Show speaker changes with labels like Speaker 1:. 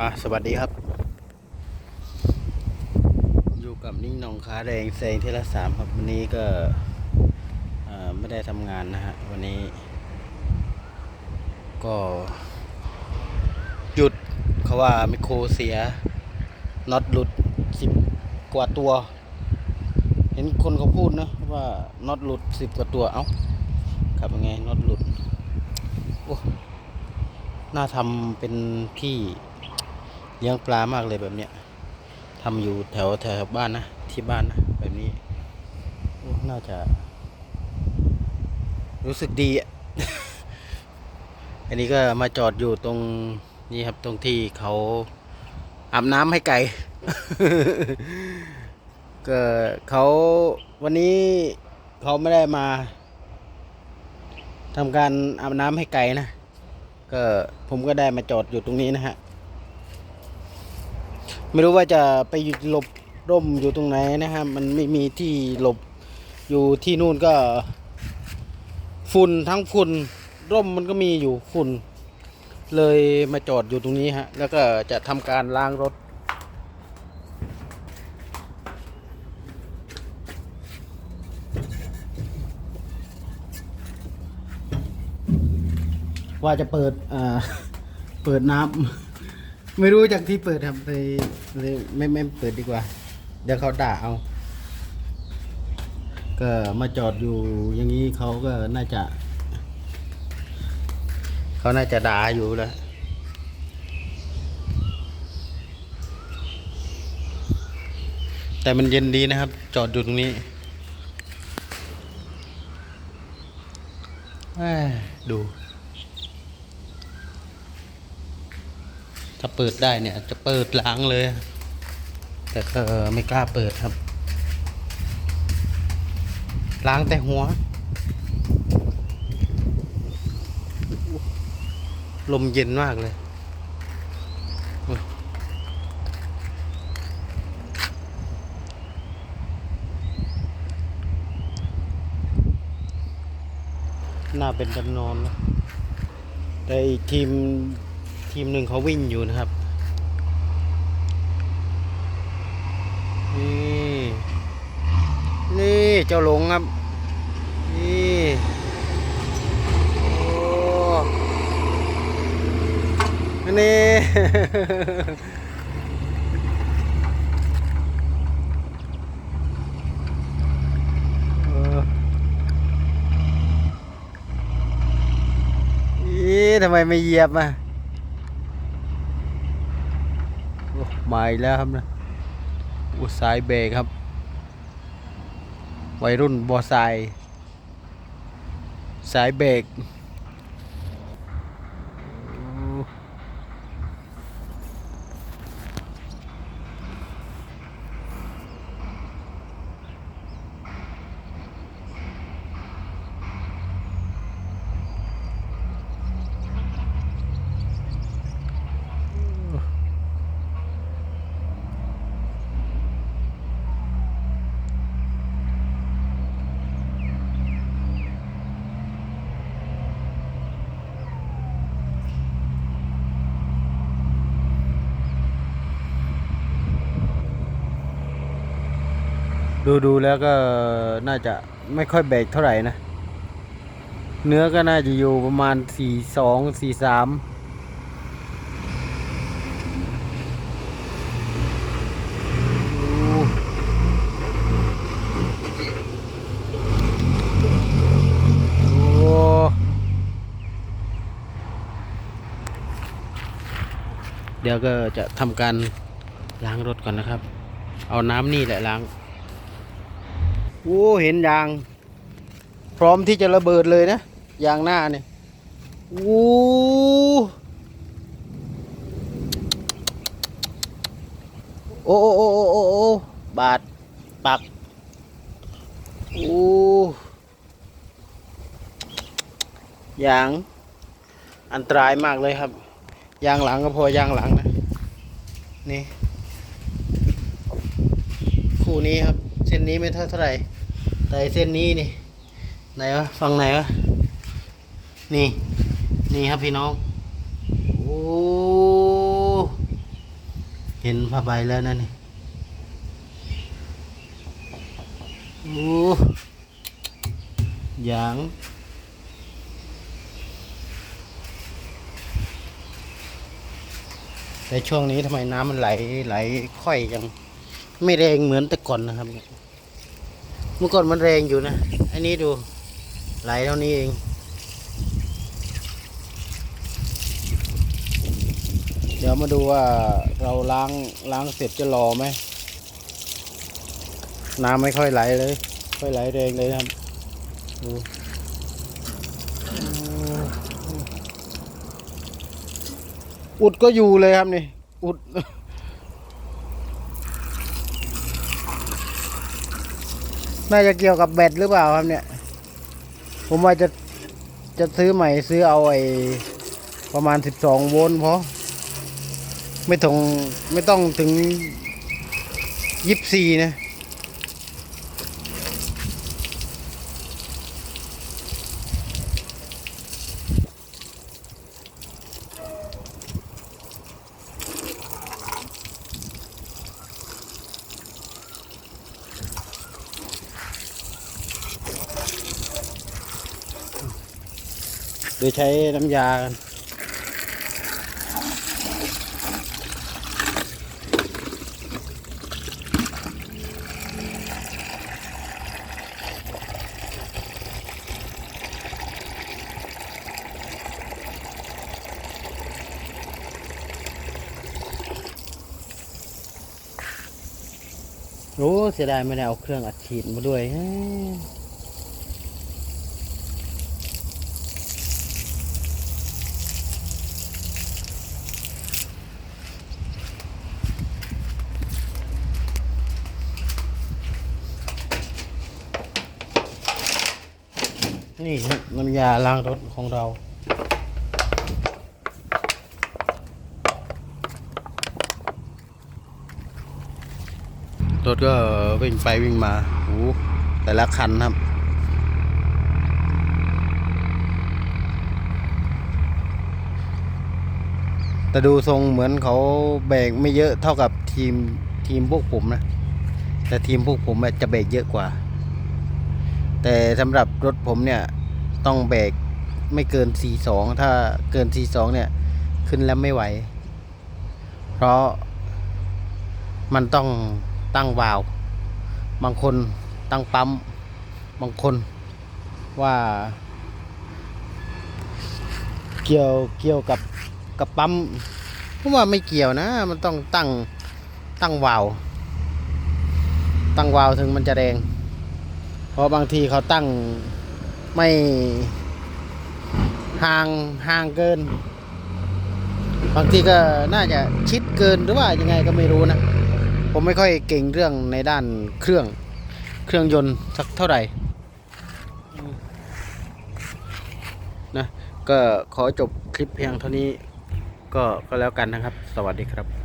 Speaker 1: อะสวัสดีครับ อยู่กับนิ่งนองขาแดงแซงเทละสามครับ วันนี้ก็อ่อไม่ได้ทำงานนะฮะ วันนี้ ก็หยุดเขาว่าไมโครเสียน็อตหลุดสิบกว่าตัว เห็นคนเขาพูดนะว่าน็อตหลุดสิบกว่าตัว เอ้าขับยังไงน็อตหลุดโอ้น่าทำเป็นที่ เลี้ยงปลามากเลยแบบเนี้ยทำอยู่แถวแถวบ้านนะที่บ้านนะแบบนี้น่าจะ รู้สึกดีอะอันนี้ก็มาจอดอยู่ตรงนี่ครับตรงที่เขาอาบน้ำให้ไก่ก็เขาวันนี้เขาไม่ได้มาทำการอาบน้ำให้ไก่นะ ก็ผมก็ได้มาจอดอยู่ตรงนี้นะฮะ ไม่รู้ว่าจะไปหยุดหลบร่มอยู่ตรงไหนนะฮะมันไม่มีที่หลบอยู่ที่นู่นก็ ฝุ่นทั้งฝุ่นร่มมันก็มีอยู่ฝุ่น เลยมาจอดอยู่ตรงนี้ฮะ แล้วก็จะทำการล้างรถว่าจะเปิดอ่าเปิดน้ำ ไม่รู้จากที่เปิดครับเลยเลยไม่ไม่เปิดดีกว่า เดี๋ยวเขาด่าเอา ก็มาจอดอยู่อย่างนี้เขาก็น่าจะ เขาน่าจะด่าอยู่แล้วแต่มันเย็นดีนะครับ จอดอยู่ตรงนี้ดู ถ้าเปิดได้เนี่ยจะเปิดล้างเลย แต่ก็ไม่กล้าเปิดครับ ล้างแต่หัว ลมเย็นมากเลยน่าเป็นจำนอนนะแต่อีกทีม ทีมหนึ่งเขาวิ่งอยู่นะครับ นี่ นี่เจ้าหลงครับ นี่โอ้นี่เอออีทำไมไม่เหยียบอะ โอ้ มาอีกแล้วครับนะอุตสายเบรกครับ วัยรุ่นบอสาย สายเบรกโอ้ ดูดูแล้วก็น่าจะไม่ค่อยเบกเท่าไหร่นะ เนื้อก็น่าจะอยู่ประมาณสี่สองสี่สามเดี๋ยวก็จะทำการล้างรถก่อนนะครับ เอาน้ำนี่แหละล้าง โอ้เห็นยาง พร้อมที่จะระเบิดเลยนะยางหน้าเนี่ยโอ้โอ้โอ้โอ้โอ้โอ้โอบาดปักโอ้ยางอันตรายมากเลยครับ ยางหลังก็พอยางหลังนะ นี่ คู่นี้ครับ ส้นนี้ไม่เท่าเท่าไหร่ แต่เส้นนี้นี่ ไหนวะฝั่งไหนวะ นี่ นี่ครับพี่น้อง โอ้ เห็นผ้าใบแล้วนั่นนี่ โอ้ยางแต่ช่วงนี้ทำไมน้ำมันไหลไหลค่อยยัง ไม่แรงเหมือนแต่ก่อนนะครับ เมื่อก่อนมันแรงอยู่นะ อันนี้ดูไหลเท่านี้เอง เดี๋ยวมาดูว่าเราล้างล้างเสร็จจะรอไหม น้ำไม่ค่อยไหลเลย ค่อยไหลแรงเลยครับดูอุดก็อยู่เลยครับนี่ อุด น่าจะเกี่ยวกับแบตหรือเปล่าครับเนี่ย ผมว่าจะจะซื้อใหม่ซื้อเอาไอ้ประมาณสิบสองโวลต์พอไม่ต้องไม่ต้องถึงยี่สี่นะ โดยใช้น้ำยากันโอ้เสียดายไม่ได้เอาเครื่องอัดฉีดมาด้วย นี่ครับน้ำยาล้างรถของเรา รถก็วิ่งไปวิ่งมาโอ้แต่ละคันครับแต่ดูทรงเหมือนเขาเบรกไม่เยอะเท่ากับทีมทีมพวกผมนะ แต่ทีมพวกผมจะเบรกเยอะกว่า แต่สำหรับรถผมเนี่ยต้องเบรกไม่เกิน 42 ถ้าเกิน 42 เนี่ย ขึ้นแล้วไม่ไหว เพราะมันต้องตั้งวาล์วบางคนตั้งปั๊ม บางคนว่า เกี่ยวเกี่ยวกับกับปั๊มผมว่าไม่เกี่ยวนะ มันต้องตั้งตั้งวาล์วตั้งวาล์วถึงมันจะแรง เพราะบางทีเขาตั้งไม่ห่างห่างเกิน บางทีก็น่าจะชิดเกินหรือว่ายังไงก็ไม่รู้นะ ผมไม่ค่อยเก่งเรื่องในด้านเครื่องเครื่องยนต์สักเท่าไหร่นะก็ขอจบคลิปเพียงเท่านี้ก็ก็แล้วกันนะครับ สวัสดีครับ